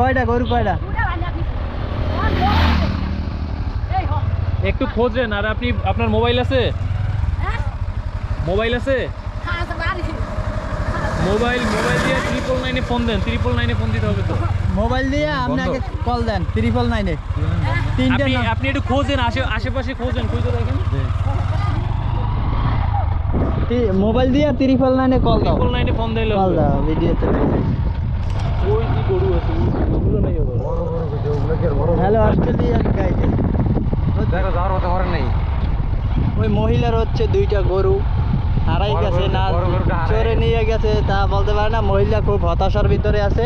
কয়টা গরু কয়টা? একটু খোঁজেন আর আপনি আপনার মোবাইল আছে? মোবাইল আছে? মোবাইল মোবাইল দিয়ে ট্রিপল নাইনে ফোন দেন ট্রিপল নাইনে ফোন দিতে হবে তো। মোবাইল দিয়ে আপনি আগে কল দেন ত্রিপল নাইনে তিনটে আপনি আপনি একটু খোঁজেন আশে আশেপাশে খোঁজেন খুঁজে দেখেন। মোবাইল দিয়ে ত্রিপল নাইনে কল দাও। ট্রিপল নাইনে ফোন দিলে কল দাও ভিডিওতে ওই যে গরু আছে? ওই যে গরুগুলো নাই ওদের। হ্যালো অস্ট্রেলিয়ান গাইডে দেখো যাওয়ার মতো ঘরে নেই। ওই মহিলার হচ্ছে দুইটা গরু হারাই গেছে না চোরে নিয়ে গেছে তা বলতে পারে না মহিলা খুব হতাশার ভিতরে আছে।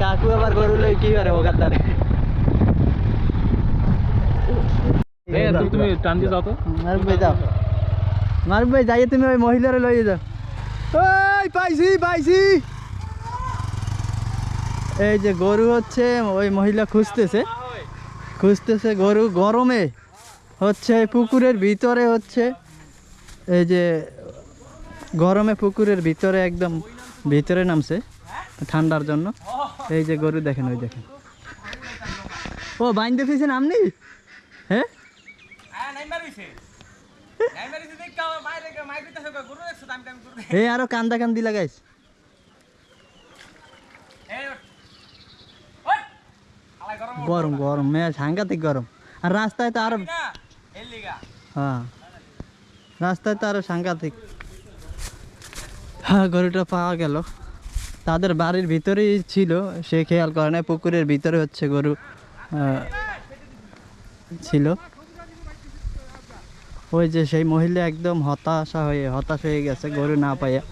কাকু আবার গরু লই কি করে ওখান তারে? তুমি তুমি টান দিয়ে যাও তো। যাও। যাইয়ে তুমি ওই মহিলারে লইয়ে যাও। ওই পাইছি পাইছি। এই যে গরু হচ্ছে ওই মহিলা খুঁজতেছে। খুঁজতেছে গরু গরমে হচ্ছে পুকুরের ভিতরে হচ্ছে এই যে গরমে পুকুরের ভিতরে একদম ভিতরে নামছে ঠান্ডার জন্য। এই যে গরু দেখেন ওই দেখেন। ও বাইন্দে ফিছেন আপনি? হ্যাঁ এই আরও কান্দা কান্দি লাগাইছ। গরম গরম মেয়ে সাংঘাতিক গরম। আর রাস্তায় তো আরও হ্যাঁ। রাস্তায় তো আরও সাংঘাতিক। হ্যাঁ গরুটা পাওয়া গেল। তাদের বাড়ির ভিতরেই ছিল সে খেয়াল করে না পুকুরের ভিতরে হচ্ছে গরু আহ, ছিল। ওই যে সেই মহিলা একদম হতাশা হয়ে হতাশ হয়ে গেছে গরু না পাইয়া।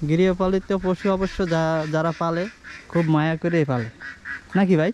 গৃহপালিত পশু অবশ্য যা যারা পালে খুব মায়া করেই পালে। নাকি ভাই?